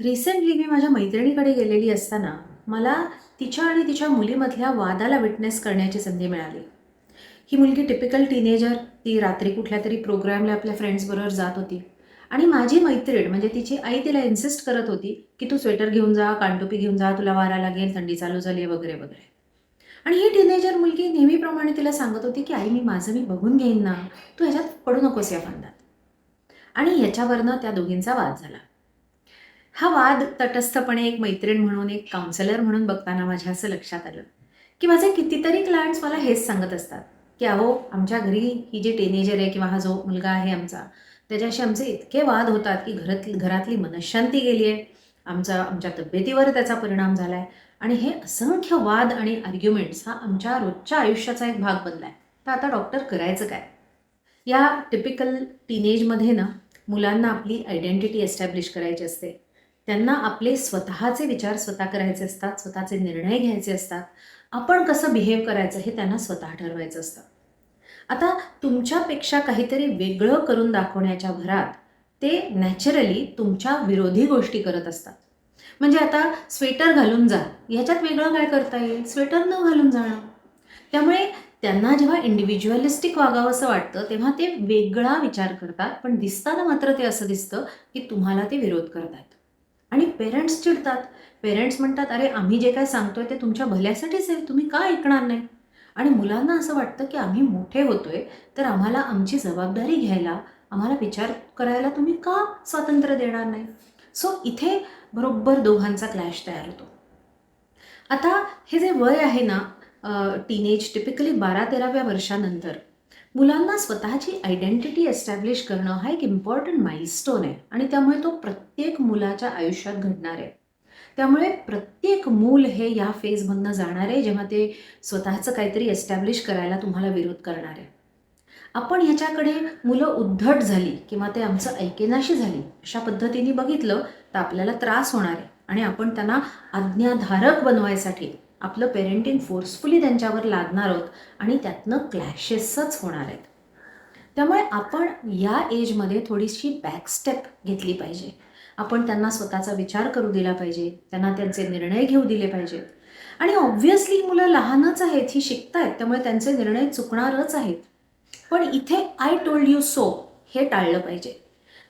Recently मी माझ्या मैत्रिणीकडे गेलेली असताना मला तिच्या आणि तिच्या मुलीमधल्या वादाला विटनेस करण्याची संधी मिळाली. ही मुलगी टिपिकल टीनेजर ती रात्री कुठल्या तरी प्रोग्रॅमला आपल्या फ्रेंड्सबरोबर जात होती. आणि माझी मैत्रीण म्हणजे तिची आई तिला इन्सिस्ट करत होती की तू स्वेटर घेऊन जा कानटोपी घेऊन जा तुला वारा लागेल थंडी चालू झाली आहे वगैरे वगैरे. आणि ही टीनेजर मुलगी नेहमीप्रमाणे तिला सांगत होती की आई मी माझं मी बघून घेईन ना. तू ह्याच्यात पडू नकोस या फंदात आणि याच्यावरनं त्या दोघींचा वाद झाला. हा वाद तटस्थपणे एक मैत्रीण म्हणून एक काउन्सिलर म्हणून बघताना माझ्या असं लक्षात आलं. की माझे कितीतरी क्लायंट्स मला हेच सांगत असतात की अहो आमच्या घरी ही जी टीनेजर आहे किंवा हा जो मुलगा आहे आमचा त्याच्याशी आमचे इतके वाद होतात की घरात घरातली मनशांती गेली आहे. आमचा आमच्या तब्येतीवर त्याचा परिणाम झाला आहे आणि हे असंख्य वाद आणि आर्ग्युमेंट्स हा आमच्या रोजच्या आयुष्याचा एक भाग बनला आहे तर आता डॉक्टर करायचं काय? या टिपिकल टीनेजमध्ये ना मुलांना आपली आयडेंटिटी एस्टॅब्लिश करायची असते. त्यांना आपले स्वतःचे विचार स्वतः करायचे असतात स्वतःचे निर्णय घ्यायचे असतात. आपण कसं बिहेव करायचं हे त्यांना स्वतः ठरवायचं असतं. आता तुमच्यापेक्षा काहीतरी वेगळं करून दाखवण्याच्या भरात ते नॅचरली तुमच्या विरोधी गोष्टी करत असतात. म्हणजे आता स्वेटर घालून जा ह्याच्यात वेगळं काय करता येईल? स्वेटर न घालून जाणं. त्यामुळे त्यांना जेव्हा इंडिव्हिज्युअलिस्टिक वागावं असं वाटतं तेव्हा ते वेगळा विचार करतात पण दिसताना मात्र ते असं दिसतं की तुम्हाला ते विरोध करतात आणि पेरेंट्स चिडतात. पेरेंट्स म्हणतात अरे आम्ही जे काय सांगतोय ते तुमच्या भल्यासाठीच आहे. तुम्ही का ऐकणार नाही? आणि मुलांना असं वाटतं की आम्ही मोठे होतोय तर आम्हाला आमची जबाबदारी घ्यायला आम्हाला विचार करायला तुम्ही का स्वातंत्र्य देणार नाही? सो इथे बरोबर दोघांचा क्लॅश तयार होतो. आता हे जे वय आहे ना टीनेज टिपिकली बारा तेराव्या वर्षानंतर मुलांना स्वतःची आयडेंटिटी एस्टॅब्लिश करणं हा एक इम्पॉर्टंट माइलस्टोन आहे. आणि त्यामुळे तो प्रत्येक मुलाच्या आयुष्यात घडणार आहे. त्यामुळे प्रत्येक मूल हे या फेजमधनं जाणार आहे जेव्हा ते स्वतःचं काहीतरी एस्टॅब्लिश करायला तुम्हाला विरोध करणार आहे. आपण ह्याच्याकडे मुलं उद्धट झाली किंवा ते आमचं ऐकेनाशी झाली अशा पद्धतीने बघितलं तर आपल्याला त्रास होणार आहे. आणि आपण त्यांना आज्ञाधारक बनवायसाठी आपलं पेरेंटिंग फोर्सफुली त्यांच्यावर लादणार आहोत आणि त्यातनं क्लॅशेसच होणार आहेत. त्यामुळे आपण या एजमध्ये थोडीशी बॅकस्टेप घेतली पाहिजे. आपण त्यांना स्वतःचा विचार करू दिला पाहिजे. त्यांना त्यांचे निर्णय घेऊ दिले पाहिजेत. आणि ऑब्व्हियसली मुलं लहानच आहेत ही शिकतायत त्यामुळे त्यांचे निर्णय चुकणारच आहेत. पण इथे आय टोल्ड यू सो हे टाळलं पाहिजे.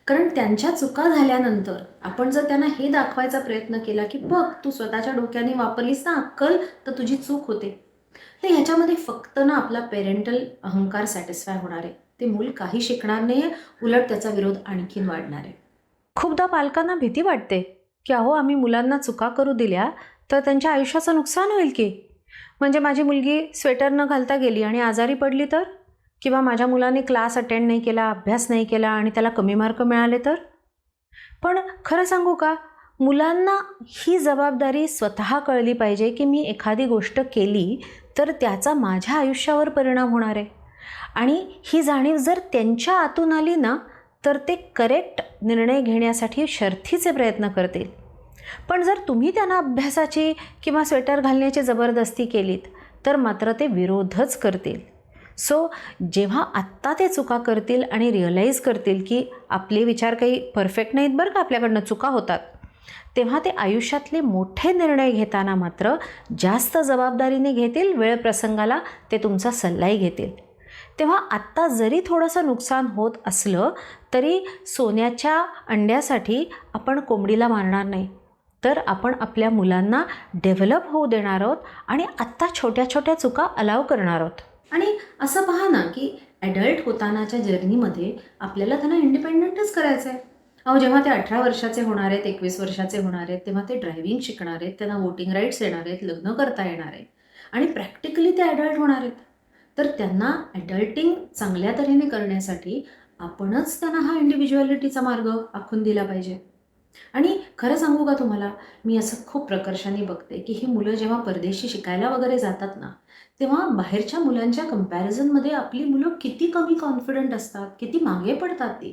कारण त्यांच्या चुका झाल्यानंतर आपण जर त्यांना हे दाखवायचा प्रयत्न केला की बघ तू स्वतःच्या डोक्याने वापरलीस ना अक्कल तर तुझी चूक होते. तर ह्याच्यामध्ये फक्त ना आपला पेरेंटल अहंकार सॅटिस्फाय होणार आहे. ते मूल काही शिकणार नाही आहे उलट त्याचा विरोध आणखीन वाढणार आहे. खूपदा पालकांना भीती वाटते की अहो आम्ही मुलांना चुका करू दिल्या तर त्यांच्या आयुष्याचं नुकसान होईल की? म्हणजे माझी मुलगी स्वेटर न घालता गेली आणि आजारी पडली तर? किंवा माझ्या मुलाने क्लास अटेंड नाही केला अभ्यास नाही केला आणि त्याला कमी मार्क मिळाले तर? पण खरं सांगू का मुलांना ही जबाबदारी स्वतः कळली पाहिजे की मी एखादी गोष्ट केली तर त्याचा माझ्या आयुष्यावर परिणाम होणार आहे. आणि ही जाणीव जर त्यांच्या आतून आली ना तर ते करेक्ट निर्णय घेण्यासाठी शर्थीचे प्रयत्न करतील. पण जर तुम्ही त्यांना अभ्यासाची किंवा स्वेटर घालण्याची जबरदस्ती केलीत तर मात्र ते विरोधच करतील. सो जेव्हा आत्ता ते चुका करतील आणि रिअलाईज करतील की आपले विचार काही परफेक्ट नाहीत बरं का आपल्याकडनं चुका होतात तेव्हा ते आयुष्यातले मोठे निर्णय घेताना मात्र जास्त जबाबदारीने घेतील वेळ प्रसंगाला ते तुमचा सल्लाही घेतील. तेव्हा आत्ता जरी थोडंसं नुकसान होत असलं तरी सोन्याच्या अंड्यासाठी आपण कोंबडीला मारणार नाही. तर आपण आपल्या मुलांना डेव्हलप होऊ देणार आहोत आणि आत्ता छोट्या छोट्या चुका अलाव करणार आहोत. आणि असं पहा ना की ॲडल्ट होतानाच्या जर्नीमध्ये आपल्याला त्यांना इंडिपेंडंटच करायचं आहे अहो जेव्हा ते अठरा वर्षाचे होणार आहेत एकवीस वर्षाचे होणार आहेत तेव्हा ते ड्रायव्हिंग शिकणार आहेत त्यांना वोटिंग राईट्स येणार आहेत लग्न करता येणार आहे आणि प्रॅक्टिकली ते ॲडल्ट होणार आहेत. तर त्यांना ॲडल्टिंग चांगल्या तऱ्हेने करण्यासाठी आपणच त्यांना हा इंडिव्हिज्युअलिटीचा मार्ग आखून दिला पाहिजे. आणि खरं सांगू का तुम्हाला? मी असं खूप प्रकर्षाने बघते की ही मुलं जेव्हा परदेशी शिकायला वगैरे जातात ना तेव्हा बाहेरच्या मुलांच्या कम्पॅरिझनमध्ये आपली मुलं किती कमी कॉन्फिडंट असतात किती मागे पडतात ती.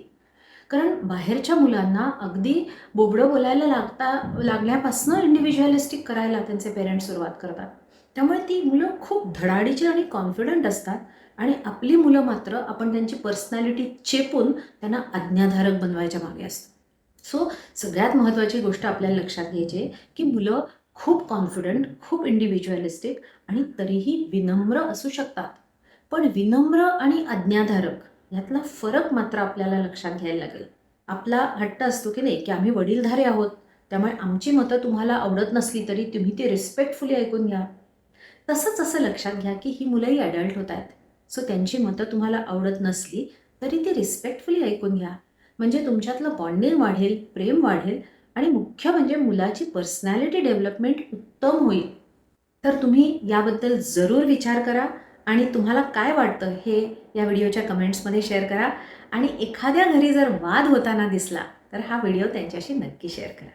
कारण बाहेरच्या मुलांना अगदी बोबडं बोलायला लागता लागल्यापासनं इंडिव्हिज्युअलिस्टिक करायला त्यांचे पेरेंट्स सुरुवात करतात. त्यामुळे ती मुलं खूप धडाडीची आणि कॉन्फिडंट असतात आणि आपली मुलं मात्र आपण त्यांची पर्सनॅलिटी चेपून त्यांना आज्ञाधारक बनवायच्या मागे असतो सो सगळ्यात महत्त्वाची गोष्ट आपल्याला लक्षात घ्यायची आहे की मुलं खूप कॉन्फिडंट खूप इंडिव्हिज्युअलिस्टिक आणि तरीही विनम्र असू शकतात. पण विनम्र आणि आज्ञाधारक यातला फरक मात्र आपल्याला लक्षात घ्यायला लागेल. आपला हट्ट असतो की नाही की आम्ही वडीलधारे आहोत त्यामुळे आमची मतं तुम्हाला आवडत नसली तरी तुम्ही ती रिस्पेक्टफुली ऐकून घ्या. तसंच असं लक्षात घ्या की ही मुलंही ॲडल्ट होत आहेत. सो त्यांची मतं तुम्हाला आवडत नसली तरी ती रिस्पेक्टफुली ऐकून घ्या. म्हणजे तुमच्यातलं बॉन्डिंग वाढेल प्रेम वाढेल आणि मुख्य म्हणजे मुलाची पर्सनॅलिटी डेव्हलपमेंट उत्तम होईल. तर तुम्ही याबद्दल जरूर विचार करा आणि तुम्हाला काय वाटतं हे या व्हिडिओच्या कमेंट्समध्ये शेअर करा. आणि एखाद्या घरी जर वाद होताना दिसला तर हा व्हिडिओ त्यांच्याशी नक्की शेअर करा.